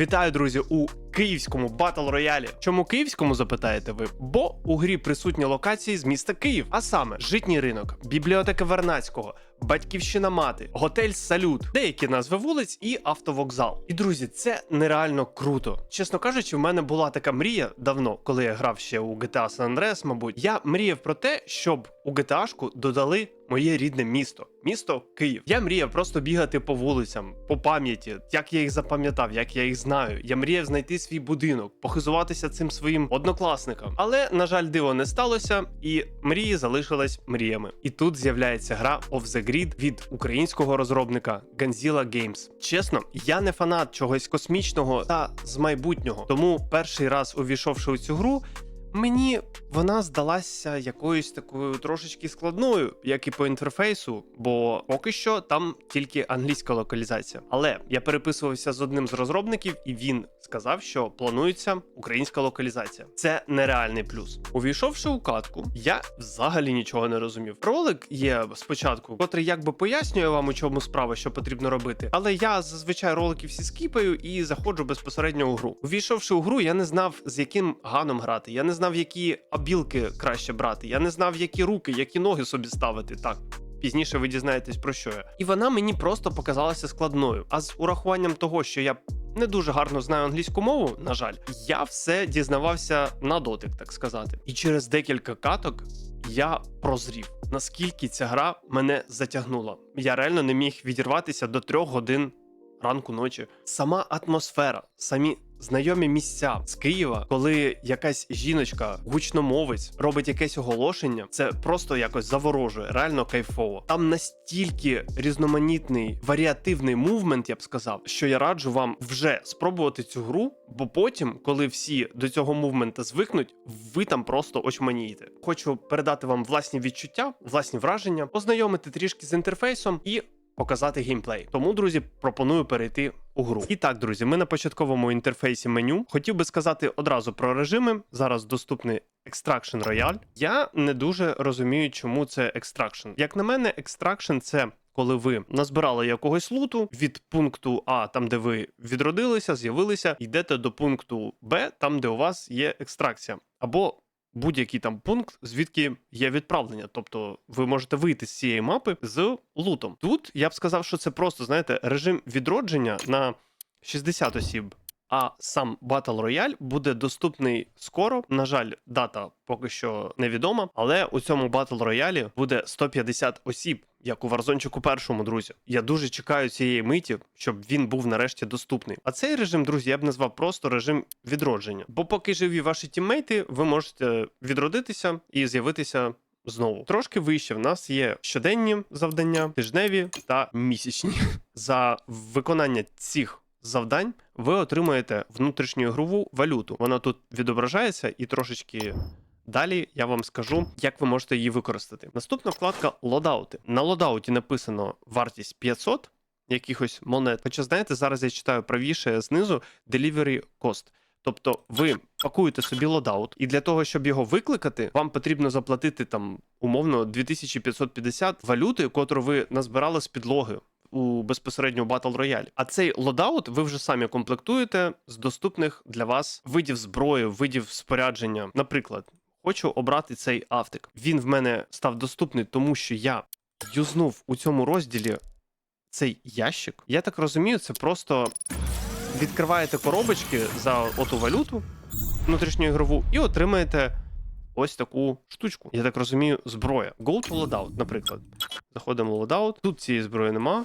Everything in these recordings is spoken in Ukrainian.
Вітаю, друзі, у київському батл роялі. Чому київському запитаєте ви? Бо у грі присутні локації з міста Київ, а саме житній ринок, бібліотека Вернацького, батьківщина мати, готель Салют, деякі назви вулиць і автовокзал. І друзі, це нереально круто. Чесно кажучи, в мене була така мрія давно, коли я грав ще у GTA San Andreas, мабуть. Я мріяв про те, щоб у GTA-шку додали моє рідне місто, місто Київ. Я мріяв просто бігати по вулицям, по пам'яті, як я їх запам'ятав, як я їх знаю. Я мріяв знайти свій будинок, похизуватися цим своїм однокласникам. Але, на жаль, диво не сталося, і мрії залишились мріями. І тут з'являється гра Of the Grid від українського розробника Ganzilla Games. Чесно, я не фанат чогось космічного та з майбутнього. Тому перший раз увійшовши у цю гру. Мені вона здалася якоюсь такою трошечки складною, як і по інтерфейсу, бо поки що там тільки англійська локалізація. Але я переписувався з одним з розробників, і він сказав, що планується українська локалізація. Це нереальний плюс. Увійшовши у катку, я взагалі нічого не розумів. Ролик є спочатку, котрий якби пояснює вам, у чому справа, що потрібно робити. Але я зазвичай ролики всі скіпаю і заходжу безпосередньо у гру. Увійшовши у гру, я не знав, з яким ганом грати. Я не знав, які обілки краще брати. Я не знав, які руки, які ноги собі ставити. Так. Пізніше ви дізнаєтесь про що я. І вона мені просто показалася складною. А з урахуванням того, що я не дуже гарно знаю англійську мову, на жаль, я все дізнавався на дотик, так сказати. І через декілька каток я прозрів, наскільки ця гра мене затягнула. Я реально не міг відірватися до трьох годин ранку ночі. Сама атмосфера, самі знайомі місця з Києва, коли якась жіночка, гучномовець робить якесь оголошення, це просто якось заворожує, реально кайфово. Там настільки різноманітний варіативний мувмент, я б сказав, що я раджу вам вже спробувати цю гру, бо потім, коли всі до цього мувмента звикнуть, ви там просто очманієте. Хочу передати вам власні відчуття, власні враження, познайомити трішки з інтерфейсом і показати геймплей. Тому, друзі, пропоную перейти у гру. І так, друзі, ми на початковому інтерфейсі меню. Хотів би сказати одразу про режими. Зараз доступний Extraction Royale. Я не дуже розумію, чому це Extraction. Як на мене, Extraction — це. Коли ви назбирали якогось луту від пункту А, там де ви відродилися, з'явилися, йдете до пункту Б, там де у вас є екстракція, або будь-який там пункт, звідки є відправлення. Тобто ви можете вийти з цієї мапи з лутом. Тут я б сказав, що це просто знаєте режим відродження на 60 осіб. А сам Battle Royale буде доступний скоро. На жаль, дата поки що невідома, але у цьому Battle Royale буде 150 осіб, як у Варзончику першому, друзі. Я дуже чекаю цієї миті, щоб він був нарешті доступний. А цей режим, друзі, я б назвав просто режим відродження. Бо поки живі ваші тіммейти, ви можете відродитися і з'явитися. Знову трошки вище в нас є щоденні завдання, тижневі та місячні. За виконання цих завдань ви отримаєте внутрішню ігрову валюту. Вона тут відображається і трошечки. Далі я вам скажу, як ви можете її використати. Наступна вкладка лодаути. На лодауті написано вартість 500 якихось монет. Хоча, знаєте, зараз я читаю правіше знизу delivery cost. Тобто ви пакуєте собі лодаут, і для того, щоб його викликати, вам потрібно заплатити там умовно 2550 валюти, котру ви назбирали з підлоги у безпосередньо Battle Royale. А цей лодаут ви вже самі комплектуєте з доступних для вас видів зброї, видів спорядження. Наприклад, хочу обрати цей автик. Він в мене став доступний, тому що я юзнув у цьому розділі цей ящик. Я так розумію, це просто відкриваєте коробочки за оту валюту внутрішню ігрову і отримаєте ось таку штучку. Я так розумію, зброя. Go to loadout, наприклад. Заходимо в loadout. Тут цієї зброї нема.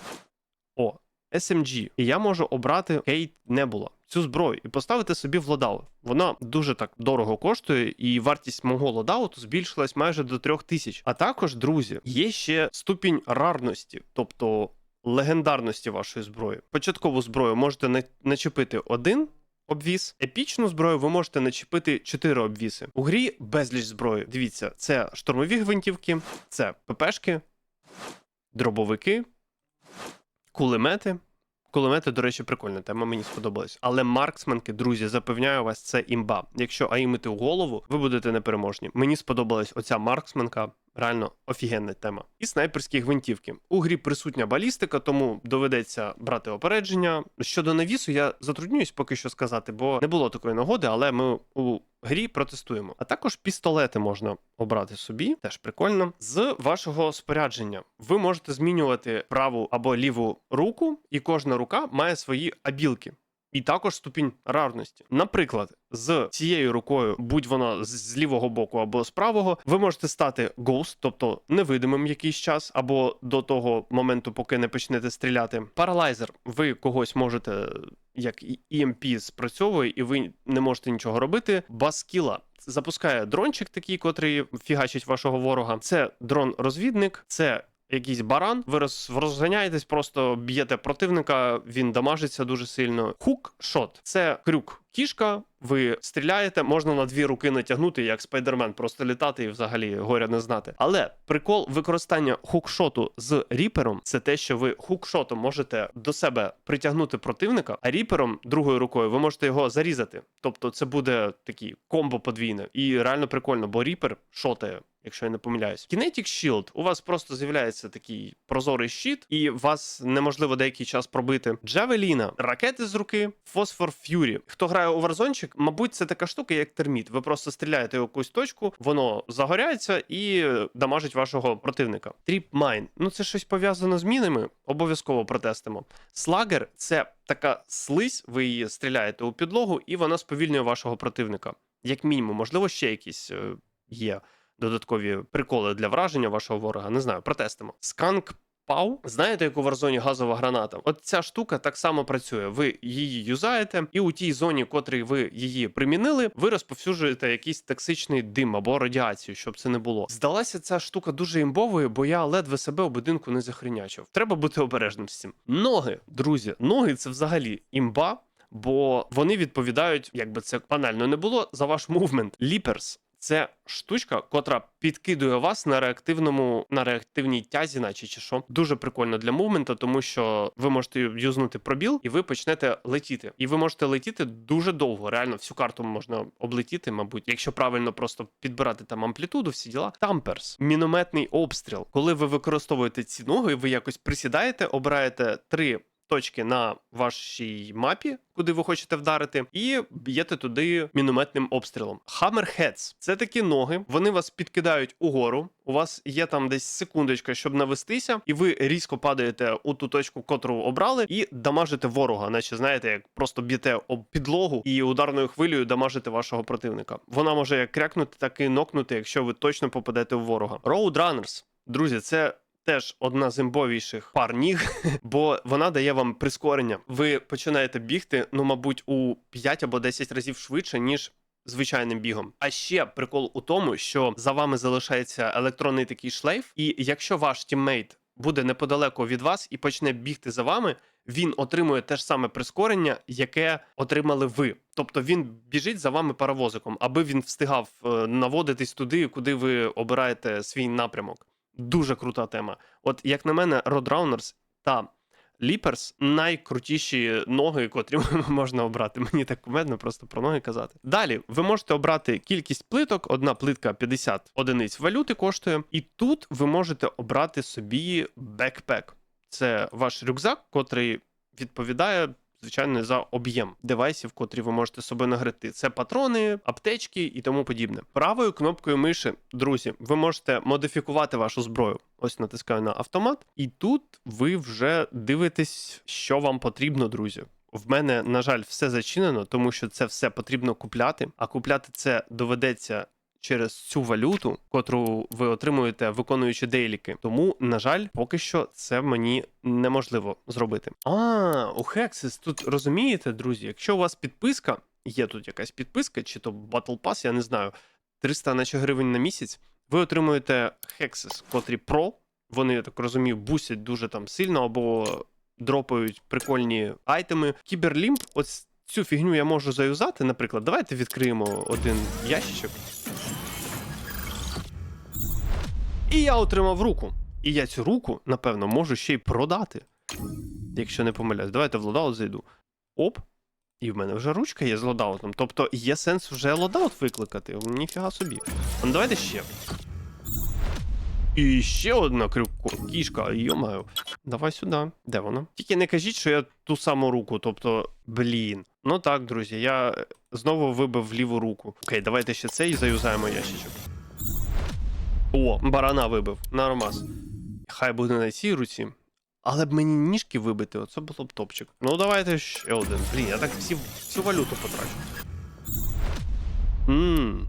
О, SMG. І я можу обрати Кейт Nebula. Цю зброю і поставити собі в лодаут. Вона дуже так дорого коштує, і вартість мого лодауту збільшилась майже до 3000. А також, друзі, є ще ступінь рарності, тобто легендарності вашої зброї. Початкову зброю можете на- начепити один обвіс. Епічну зброю ви можете начепити 4 обвіси. У грі безліч зброї. Дивіться, це штурмові гвинтівки, це ППшки, дробовики, кулемети. Кулемети, до речі, прикольна тема, мені сподобалась. Але марксменки, друзі, запевняю вас, це імба. Якщо аїмити у голову, ви будете непереможні. Мені сподобалась оця марксменка. Реально офігенна тема. І снайперські гвинтівки. У грі присутня балістика, тому доведеться брати опередження. Щодо навісу, я затруднююсь поки що сказати, бо не було такої нагоди, але ми у грі протестуємо. А також пістолети можна обрати собі, теж прикольно. З вашого спорядження ви можете змінювати праву або ліву руку, і кожна рука має свої абілки. І також ступінь рарності. Наприклад, з цією рукою, будь вона з- лівого боку або з правого, ви можете стати Ghost, тобто невидимим якийсь час, або до того моменту, поки не почнете стріляти. Паралайзер, ви когось можете як EMP спрацьовує, і ви не можете нічого робити. Баскіла запускає дрончик, такий, котрий фігачить вашого ворога. Це дрон-розвідник, це якийсь баран. Ви роз, розганяєтесь, просто б'єте противника, він дамажиться дуже сильно. Хук-шот це крюк. Кішка, ви стріляєте, можна на дві руки натягнути, як спайдермен, просто літати і взагалі горя не знати. Але прикол використання хукшоту з ріпером це те, що ви хукшотом можете до себе притягнути противника, а ріпером другою рукою ви можете його зарізати. Тобто це буде такий комбо подвійне. І реально прикольно, бо ріпер шотає. Якщо я не помиляюсь, Kinetic Shield, у вас просто з'являється такий прозорий щит, і вас неможливо деякий час пробити. Джавеліна, ракети з руки, Фосфор Ф'юрі. Хто грає у Warzone, мабуть, це така штука, як терміт. Ви просто стріляєте в якусь точку, воно загоряється і дамажить вашого противника. Тріп Майн. Ну це щось пов'язано з мінами. Обов'язково протестимо. Слагер це така слизь, ви її стріляєте у підлогу, і вона сповільнює вашого противника. Як мінімум, можливо, ще якісь е, є додаткові приколи для враження вашого ворога. Не знаю, протестимо. Сканк. Пау, знаєте, як у Warzone газова граната? От ця штука так само працює. Ви її юзаєте, і у тій зоні, котрій ви її примінили, ви розповсюджуєте якийсь токсичний дим або радіацію, щоб це не було. Здалася ця штука дуже імбовою, бо я ледве себе у будинку не захрінячив. Треба бути обережним з цим. Ноги, друзі, ноги це взагалі імба. Бо вони відповідають, якби це банально не було, за ваш мувмент. Ліперс це штучка, котра підкидує вас на реактивному на реактивній тязі, наче чи що. Дуже прикольно для мувмента, тому що ви можете юзнути пробіл, і ви почнете летіти. І ви можете летіти дуже довго. Реально, всю карту можна облетіти, мабуть, якщо правильно просто підбирати там амплітуду, всі діла. Тамперс, мінометний обстріл. Коли ви використовуєте ці ноги, ви якось присідаєте, обираєте три. Точки на вашій мапі, куди ви хочете вдарити, і б'єте туди мінометним обстрілом. Hammerheads – це такі ноги, вони вас підкидають угору. У вас є там десь секундочка, щоб навестися, і ви різко падаєте у ту точку, котру обрали, і дамажите ворога, наче знаєте, як просто б'єте об підлогу і ударною хвилею дамажите вашого противника. Вона може як крякнути, так і нокнути, якщо ви точно попадете в ворога. Roadrunners. Друзі, це теж одна з імбовіших пар ніг, бо вона дає вам прискорення. Ви починаєте бігти, ну, мабуть, у 5 або 10 разів швидше, ніж. Звичайним бігом. А ще прикол у тому, що за вами залишається електронний такий шлейф, і якщо ваш тіммейт буде неподалеку від вас і почне бігти за вами, він отримує те ж саме прискорення, яке отримали ви. Тобто він біжить за вами паровозиком, аби він встигав е, наводитись туди, куди ви обираєте свій напрямок. Дуже крута тема. От як на мене, Roadrunners та Leapers найкрутіші ноги, котрі можна обрати. Мені так кумедно просто про ноги казати. Далі ви можете обрати кількість плиток. Одна плитка 50 одиниць валюти коштує, і тут ви можете обрати собі бекпек. Це ваш рюкзак, котрий відповідає. Звичайно, за об'єм девайсів, котрі ви можете собі нагрити. Це патрони, аптечки і тому подібне. Правою кнопкою миші, друзі, ви можете модифікувати вашу зброю. Ось натискаю на автомат, і тут ви вже дивитесь, що вам потрібно, друзі. В мене, на жаль, все зачинено, тому що це все потрібно купляти. А купляти це доведеться через цю валюту, котру ви отримуєте, виконуючи дейліки. Тому, на жаль, поки що це мені неможливо зробити. А, у Hexis тут розумієте, друзі, якщо у вас підписка, є тут якась підписка, чи то Battle Pass, я не знаю, 300 наче гривень на місяць, ви отримуєте Hexis, котрі Pro. Вони, я так розумію, бусять дуже там сильно або дропають прикольні айтеми. Кіберлімп, ось цю фігню я можу заюзати, наприклад. Давайте відкриємо один ящичок. І я отримав руку. І я цю руку, напевно, можу ще й продати. Якщо не помиляюсь. Давайте в лодаут зайду. Оп. І в мене вже ручка є з лодаутом. Тобто є сенс вже лодаут викликати. Ніфіга собі. Ну давайте ще. І ще одна крюк- кішка, йомаю. Давай сюди. Де вона? Тільки не кажіть, що я ту саму руку, тобто, блін. Ну так, друзі, я знову вибив ліву руку. Окей, давайте ще цей заюзаємо ящичок. О, барана вибив. Нормас. Хай буде на цій руці. Але б мені ніжки вибити, оце було б топчик. Ну, давайте ще один. Блін, я так всі, всю валюту потрачу. Ммм.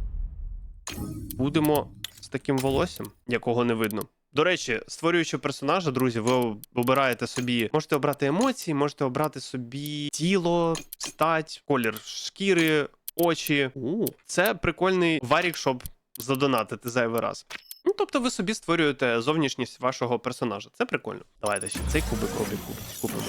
Будемо з таким волоссям, якого не видно. До речі, створюючи персонажа, друзі, ви обираєте собі. Можете обрати емоції, можете обрати собі тіло, стать, колір шкіри, очі. У, це прикольний варік, щоб задонатити зайвий раз. Ну, тобто ви собі створюєте зовнішність вашого персонажа. Це прикольно. Давайте ще цей кубик роблі купимо.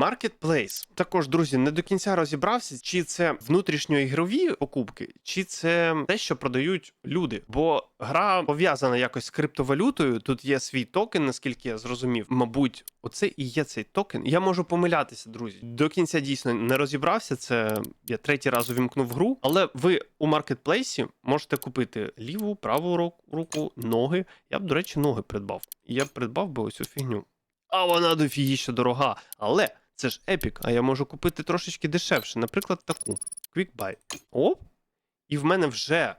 Marketplace. Також, друзі, не до кінця розібрався, чи це внутрішньоігрові покупки, чи це те, що продають люди. Бо гра пов'язана якось з криптовалютою. Тут є свій токен, наскільки я зрозумів. Мабуть, оце і є цей токен. Я можу помилятися, друзі. До кінця дійсно не розібрався. Це я третій раз увімкнув гру. Але ви у маркетплейсі можете купити ліву, праву ру- руку, ноги. Я б, до речі, ноги придбав. Я б придбав би ось цю фігню. А вона дофігіще дорога. Але це ж епік, а я можу купити трошечки дешевше, наприклад, таку. Quick Buy. Оп. І в мене вже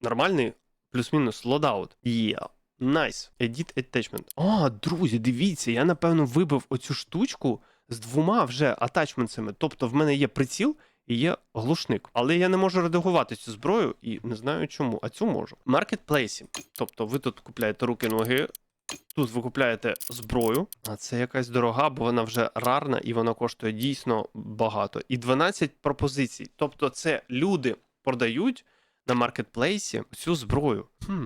нормальний плюс-мінус лодаут. Є. Найс. Edit attachment. А, друзі, дивіться, я напевно вибив оцю штучку з двома вже атачментами. Тобто в мене є приціл і є глушник. Але я не можу редагувати цю зброю і не знаю чому, а цю можу. Маркетплейсі. Тобто ви тут купляєте руки ноги, Тут ви купляєте зброю, а це якась дорога, бо вона вже рарна і вона коштує дійсно багато. І 12 пропозицій. Тобто, це люди продають на маркетплейсі цю зброю. Хм.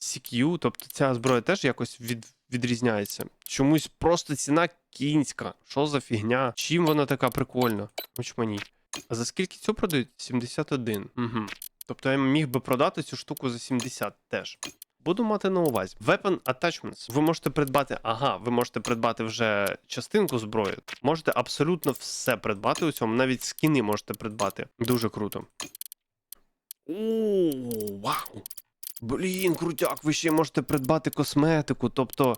CQ, тобто ця зброя теж якось від, відрізняється. Чомусь просто ціна кінська. Що за фігня? Чим вона така прикольна? Очманіть. А за скільки цю продають? 71. Угу. Тобто я міг би продати цю штуку за 70 теж. Буду мати на увазі. Weapon Attachments. Ви можете придбати, ага, ви можете придбати вже частинку зброї. Можете абсолютно все придбати у цьому, навіть скіни можете придбати. Дуже круто. О, вау! Блін, крутяк, ви ще можете придбати косметику, тобто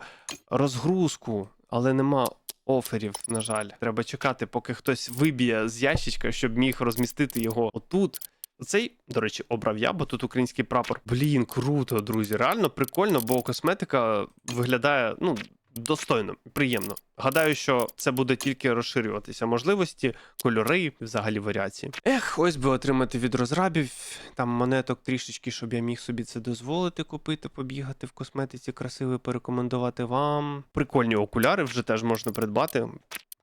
розгрузку, але нема оферів, на жаль. Треба чекати, поки хтось виб'є з ящичка, щоб міг розмістити його отут. Цей, до речі, обрав я, бо тут український прапор. Блін, круто, друзі. Реально прикольно, бо косметика виглядає ну, достойно, приємно. Гадаю, що це буде тільки розширюватися можливості, кольори, взагалі варіації. Ех, ось би отримати від розрабів там монеток трішечки, щоб я міг собі це дозволити купити, побігати в косметиці, красиво порекомендувати вам. Прикольні окуляри вже теж можна придбати.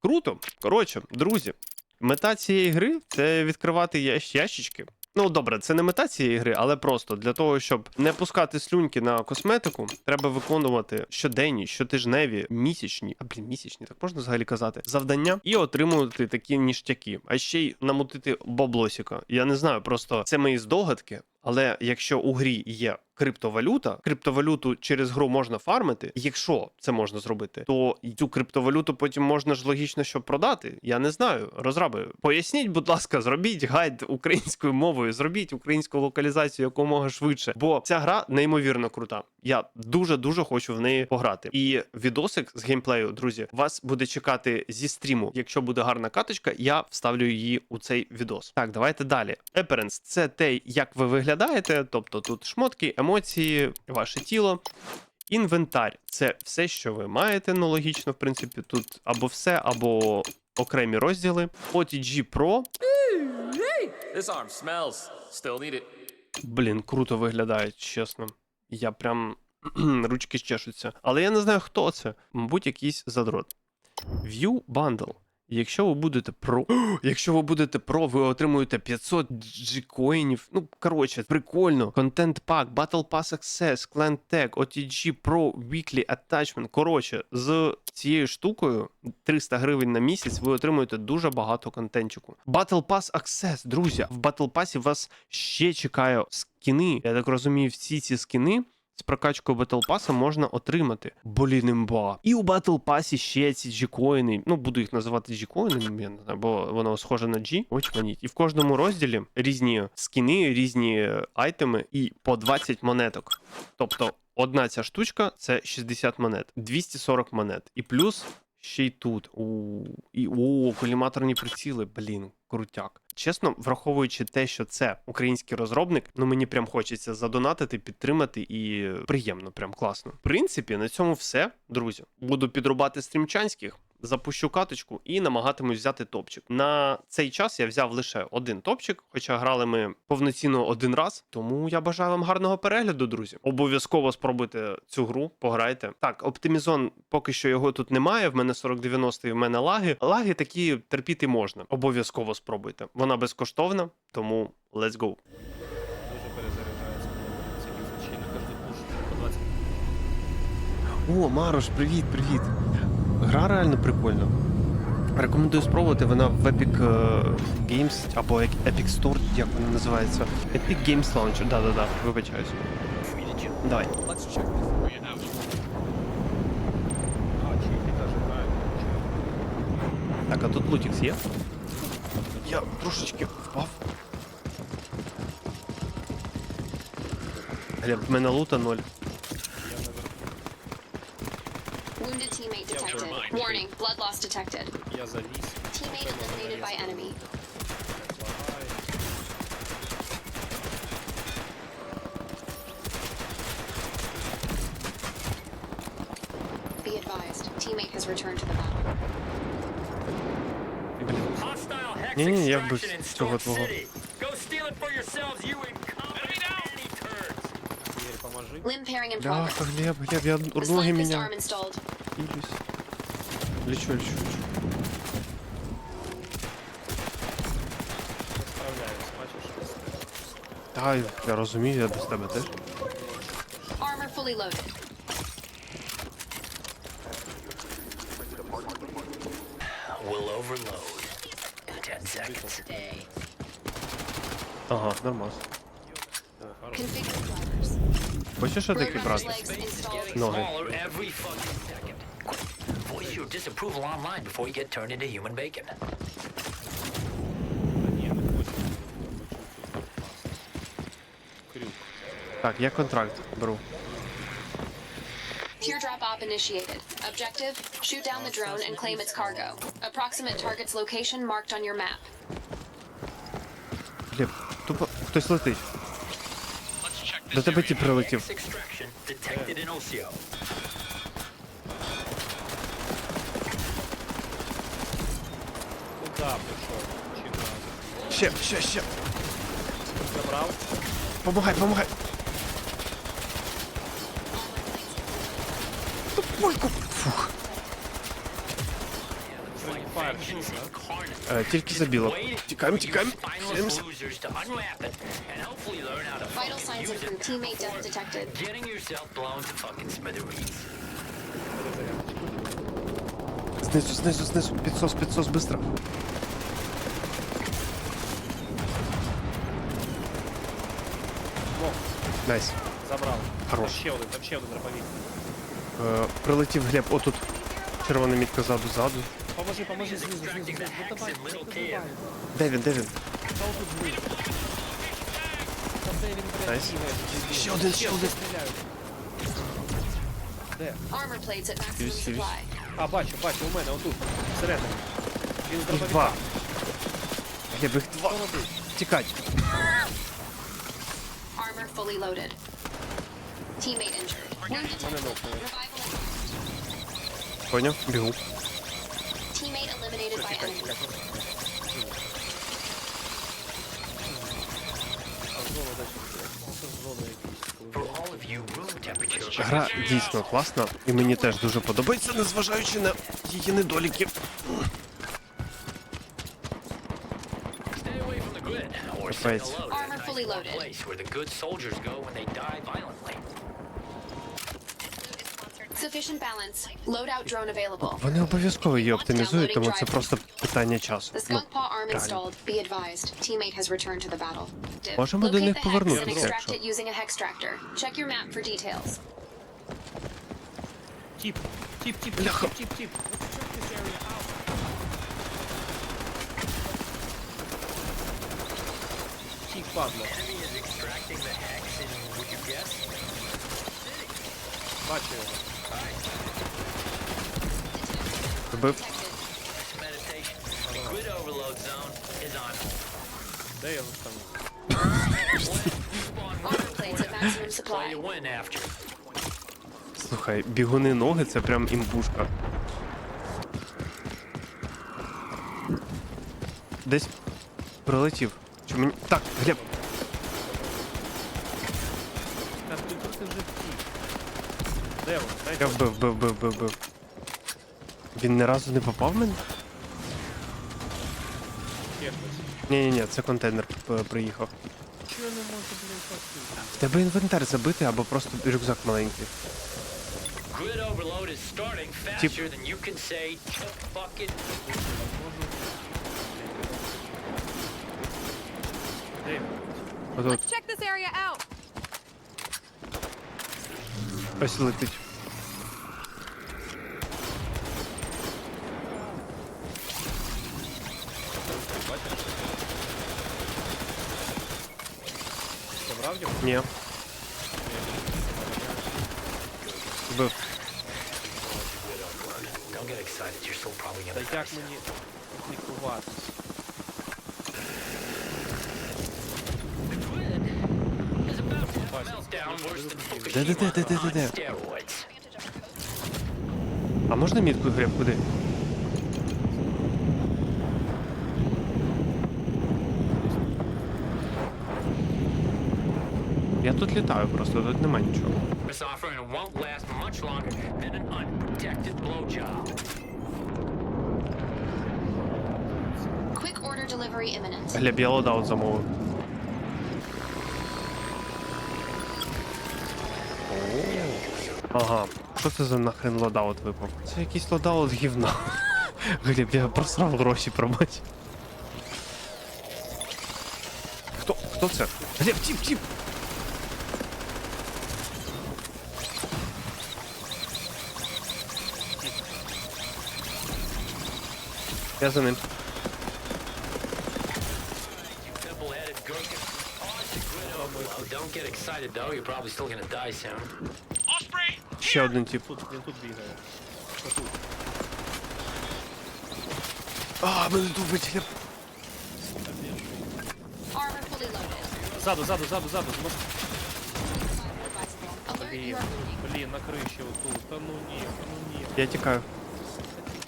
Круто. Коротше, друзі, Мета цієї гри це відкривати ящички. Ну добре, це не мета цієї гри, але просто для того, щоб не пускати слюньки на косметику, треба виконувати щоденні, щотижневі, місячні, а блін, місячні, так можна взагалі казати, завдання і отримувати такі ніштяки, а ще й намутити баблосіка. Я не знаю, просто це мої здогадки. Але якщо у грі є криптовалюта, криптовалюту через гру можна фармити. Якщо це можна зробити, то цю криптовалюту потім можна ж логічно що продати. Я не знаю. Розраби, поясніть, будь ласка, зробіть гайд українською мовою, зробіть українську локалізацію якомога швидше. Бо ця гра неймовірно крута. Я дуже дуже хочу в неї пограти. І відосик з геймплею, друзі, вас буде чекати зі стріму. Якщо буде гарна каточка, я вставлю її у цей відос. Так, давайте далі. Appearance – це те, як ви виглядаєте, тобто тут шмотки, емоції, ваше тіло. Інвентар це все, що ви маєте. Ну, логічно, в принципі, тут або все, або окремі розділи. OTG Pro. This arm smells. Still need it. Блін, круто виглядають, чесно. Я прям ручки чешуться. Але я не знаю, хто це. Мабуть, якийсь задрот. View Bundle. Якщо ви будете про. Якщо ви будете про, ви отримуєте 500 G-коїнів. Ну, коротше, прикольно. Контент пак, Battle Pass Access, Clan Tag, OTG Pro, Weekly Attachment. Коротше, з цією штукою 300 гривень на місяць ви отримуєте дуже багато контентчику. Battle Pass Access, друзі, в Battle Pass вас ще чекає скіни. Я так розумію, всі ці скіни з прокачкою Battle Pass можна отримати. Блін, імба. І у Battle Pass ще ці G-коїни, ну буду їх називати G-коїнами, я не знаю, бо воно схоже на G. Очманіть. І в кожному розділі різні скіни, різні айтеми і по 20 монеток. Тобто одна ця штучка це 60 монет, 240 монет. І плюс ще й тут. У, і о, коліматорні приціли, блін, крутяк. Чесно, враховуючи те, що це український розробник, ну мені прям хочеться задонатити, підтримати і приємно, прям класно. В принципі, на цьому все, друзі. Буду підрубати стрімчанських. Запущу каточку і намагатимусь взяти топчик. На цей час я взяв лише один топчик, хоча грали ми повноцінно один раз. Тому я бажаю вам гарного перегляду, друзі. Обов'язково спробуйте цю гру, пограйте. Так, оптимізон, поки що його тут немає. В мене 4090 і в мене лаги. Лаги такі терпіти можна. Обов'язково спробуйте. Вона безкоштовна, тому let's go. Дуже перезаряджається ці міфочі на кожну пуш по 20. О, Марош, привіт, привіт. Гра реально прикольна. Рекомендую спробувати, вона в Epic е, Games або Epic Store, як вона називається. Epic Games Launcher, да-да-да, вибачаюсь. Давай. Так, а тут лутікс є? Я трошечки впав. Глеб, в мене лута ноль. Warning, blood loss detected. Я завіс. Teammate eliminated by enemy. Лагає. Be advised, teammate has returned to the battle. Hostile hex Ні, ні, я б extraction in цього Storm твого. City. Go steal it for yourselves, you incompetent nanny turds. Ігор, поможи. Limb pairing in Бляха, progress. Глеб, Глеб, я The ноги slide fist міняв. arm installed. Ілюсь. Лечу, лечу, лечу. Справляюсь, бачиш? Та, я розумію, я без тебе теж. Armor fully loaded. will overload in 10 seconds. Ага, нормас. Configure drivers. Хочеш що таке Road брати? runners legs installed. Ноги. Smaller every fucking disapproval online before you get turned into human bacon. Та ні, не хочу. Крюк. Так, я контракт беру. Teardrop op initiated. Objective, shoot down the drone and claim its cargo. Approximate target's location marked on your map. Глеб, тупо хтось летить. До тебе ті прилетів. Hex extraction detected in OCO. Куда пішов? Чим разом? Ще, ще, ще. Забрав? Помагай, помагай. Тупольку. Фух. Фаєр, да? Е, тільки забіло. Тікаємо, тікаємо. spineless Хилимося. losers to unwrap it and hopefully learn how to Vital fucking signs use improved. it Teammate death before detected. getting yourself blown to fucking smithereens. Знизу, знизу, знизу. Підсос, підсос, быстро. Найс. Забрав. Хорош. Там ще один, там ще один дроповик. Е, прилетів Глеб, отут. Червона мітка ззаду, ззаду. Поможи, поможи, знизу, знизу, знизу. Ну давай, ну давай. Де він, де він? Та отут знизу. Та де він, блядь, Найс. дебіл? Ще один, ще один. Стріляють. Де? Armor plates at maximum Use, use. supply. А, бачу, бачу, у мене, отут. Всередині. Він з Їх дробовика. два. Глеб, їх два. Тікать. Fully loaded. Teammate injured. Wound detected. нокнули. Revival advised. Поняв? Бігу. Teammate eliminated by enemy. А зона десь. Це зона якісь. For all of you, room temperature. Гра дійсно класна, і мені теж дуже подобається, незважаючи на її недоліки. Armor a fully nice loaded. place where the good soldiers go when they die violently. Sufficient balance. Loadout drone available. Вони обов'язково її оптимізують, тому це просто питання часу. The Ну, skunk paw arm реально. installed. Be advised. Teammate has returned to the battle. Можемо до Locate них the hex повернутися, and extract якщо. it using a hextractor. Check your map for details. Тіп, тіп, тіп, тіп, тіп, тіп, Zone is on hold. Де його at maximum supply. after. Слухай, бігуни ноги це прям імбушка. Десь прилетів. Мені. Так, Глеб, Та ти просто вже втік. Де він? я вбив, вбив, вбив, вбив, вбив. Він ні разу не попав в мене? ще хтось. Ні, ні, ні, це контейнер приїхав. Чого не можу, блін? В тебе інвентар забитий або просто рюкзак маленький. Grid overload is starting faster than you can say, fuck it. Де він? Отут Check this area out. ось летить. Забрав його? Ні. Вбив. Don't get excited, you're still probably Та gonna як мені лікуватись? Де, де, де, де, де, де, on де? steroids. А можна мітку, Глеб, куди? Я тут літаю просто, тут нема нічого. This offering won't last much longer than an unprotected blowjob. Quick order delivery imminent. Глеб, я лодаут замовив. Ага, що це за нахрен лодаут випав? Це якийсь лодаут з гівна. Глеб, я просрав гроші, пробач. Хто? Хто це? Глеб, тіп, тіп! Я за ним. Don't get excited though, you're probably still gonna die soon. Ще один тип. Тут, він тут бігає. Отут. А, мене тупить, Глеб. Armor fully loaded. Ззаду, ззаду, ззаду, ззаду. Може... Alert, Блін, you are moving. блін, на криші отут. Та ну ні, та ну ні. Я тікаю.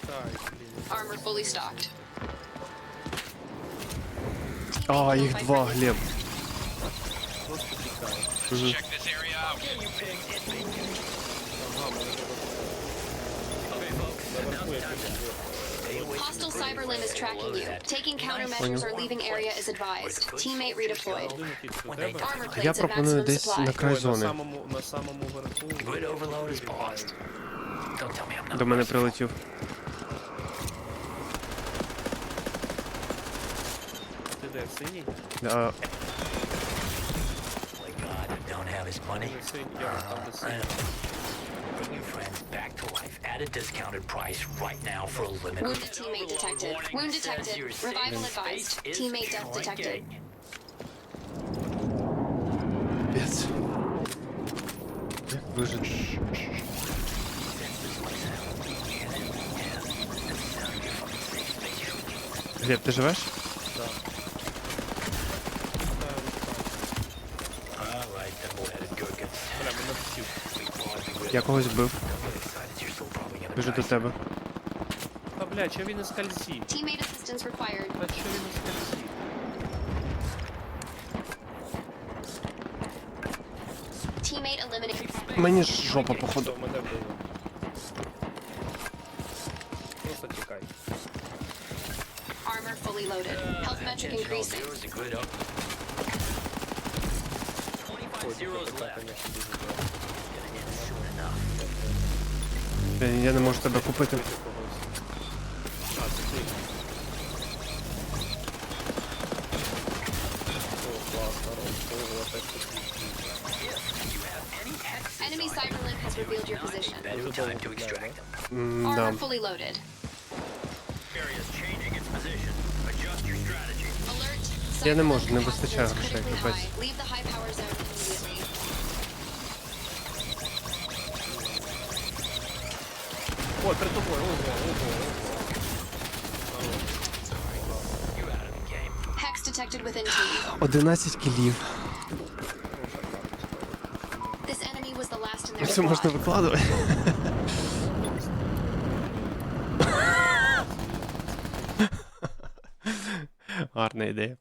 Та тікай, блін. Armor fully stocked. А, їх два, Глеб. Просто тікай. Мгм. Hostile cyberlimb is tracking you. Taking countermeasures or leaving area is advised. Teammate redeployed. Armor Я plates пропоную maximum десь на край на зони. самому, на самому верху. Grid overload is paused. Don't tell me I'm not До мене прилетів. Ти де, синій? А, God, don't have his money. Де синій? Я там де синій. friends back to life at a discounted price right now for a limited. time. Wound teammate detected. Wound detected. Revival advised. Teammate death detected. Piec. Jak wyżyć? Gdzie ty żyjesz? Я когось вбив. Get excited, you're still probably gonna Біжу die до soon. тебе. Та бля, чого він не скользить? Teammate assistance required. Та чого він не скользить? Teammate eliminated. Мені ж жопа, походу. Що мене вбило? Просто тікай. Armor fully loaded. Health metric Attention all increasing. viewers, the grid up. 25 zeros left. Конечно, дуже добре. Блін, Я не можу тебе купити. А, це ти. О, клас, народ. Ого, так тут. Enemy Cyberlink has revealed your position. Better time to extract them. М, Armor Да. fully loaded. Area's changing its position. Adjust your strategy. Alert. Я не можу, Cyberlink не вистачає is грошей, critically капець. high. Leave the high power zone Ой, перед тобою, ого, ого, ого. You're out of the game. Hex detected within team. 11 кілів. Все можна викладувати. Гарна ідея.